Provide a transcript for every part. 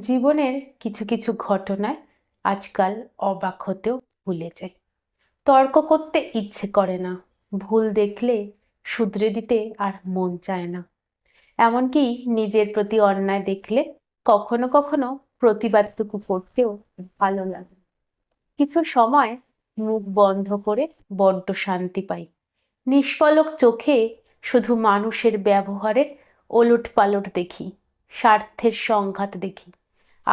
জীবনের কিছু কিছু ঘটনায় আজকাল অবাক হতেও ভুলে যাই। তর্ক করতে ইচ্ছে করে না, ভুল দেখলে শুধরে দিতে আর মন চায় না। এমনকি নিজের প্রতি অন্যায় দেখলে কখনো কখনো প্রতিবাদটুকু করতেও ভালো লাগে। কিছু সময় মুখ বন্ধ করে বড্ড শান্তি পাই। নিষ্পলক চোখে শুধু মানুষের ব্যবহারের ওলট পালট দেখি, স্বার্থের সংঘাত দেখি।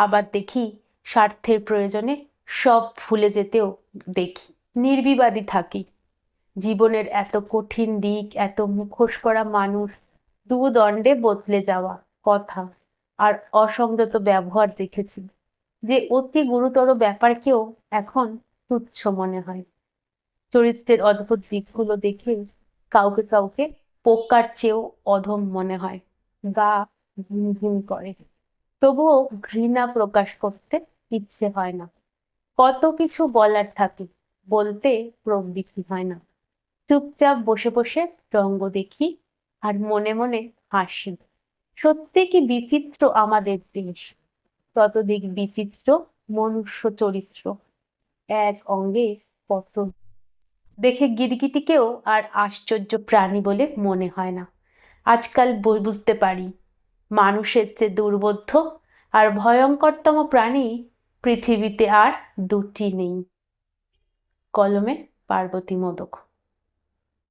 আবার দেখি স্বার্থের প্রয়োজনে সব ভুলে যেতেও দেখি। নির্বিবাদী থাকি। জীবনের এত কঠিন দিক, এত মুখোশ করা মানুষ দু দণ্ডে বদলে যাওয়া কথা আর অসংযত ব্যবহার দেখেছি যে অতি গুরুতর ব্যাপারকেও এখন তুচ্ছ মনে হয়। চরিত্রের অদ্ভুত দিকগুলো দেখে কাউকে কাউকে পোকার চেয়েও অধম মনে হয়। গা ঘিন করে। তবুও ঘৃণা প্রকাশ করতে ইচ্ছে হয় না। কত কিছু বলার থাকে, বলতে প্রবৃত্তি হয় না। চুপচাপ বসে বসে রঙ্গ দেখি আর মনে মনে হাসি। সত্যি কি বিচিত্র আমাদের দেশ? ততদিক বিচিত্র মনুষ্য চরিত্র। এক অঙ্গে কত দেখে গিরগিটিকেও আর আশ্চর্য প্রাণী বলে মনে হয় না। আজকাল বুঝতে পারি মানুষের চেয়ে দুর্বোধ্য আর ভয়ঙ্করতম প্রাণী পৃথিবীতে আর দুটি নেই। কলমে পার্বতী মোদক।